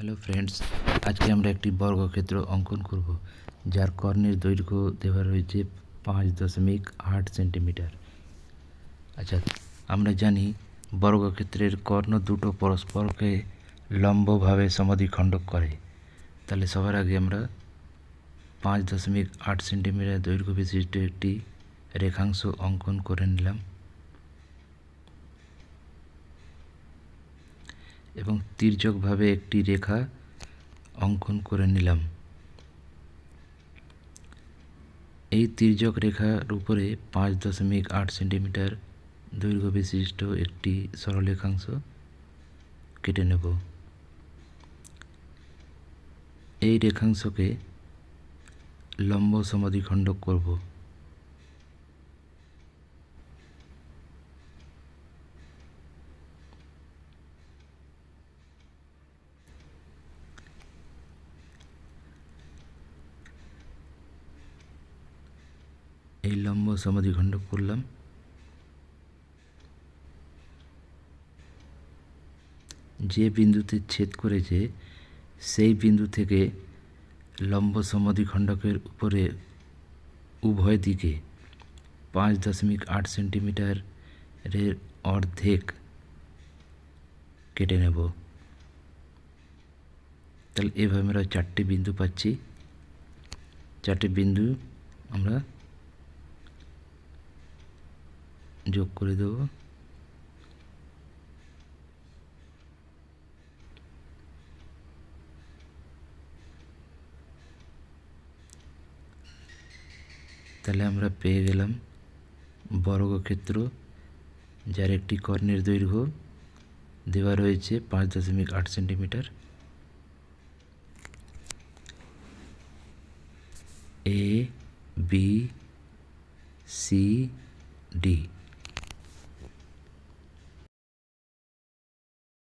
Hello friends আজকে আমরা একটি বর্গক্ষেত্র অঙ্কন করব, যার কর্ণের দৈর্ঘ্য দেওয়া রয়েছে পাঁচ দশমিক আট সেন্টিমিটার। আচ্ছা আমরা জানি বর্গক্ষেত্রের কর্ণ দুটো পরস্পরকে লম্বভাবে সমাধিখণ্ডক করে। তাহলে সবার আগে আমরা পাঁচ দশমিক আট সেন্টিমিটার দৈর্ঘ্য বিশিষ্ট একটি রেখাংশ অঙ্কন করে নিলাম। এবং তির্যকভাবে একটি রেখা অঙ্কন করে নিলাম। এই তির্যক রেখার উপরে পাঁচ দশমিক আট সেন্টিমিটার দৈর্ঘ্য বিশিষ্ট একটি সরলরেখাংশ কেটে নেব। এই রেখাংশকে লম্ব সমাধিখণ্ডক করব। এই লম্ব সমাধিখণ্ডক করলাম। যে বিন্দুতে ছেদ করেছে, সেই বিন্দু থেকে লম্ব সমাধিখণ্ডকের উপরে উভয় দিকে পাঁচ দশমিক আট সেন্টিমিটারের অর্ধেক কেটে নেব। তাহলে এভাবে আমরা চারটে বিন্দু পাচ্ছি। চারটে বিন্দু আমরা যোগ করে দেব। তাহলে আমরা পেয়ে গেলাম বর্গক্ষেত্র, যার একটি কর্ণের দৈর্ঘ্য দেওয়া রয়েছে পাঁচ দশমিক আট centimetre. A B C D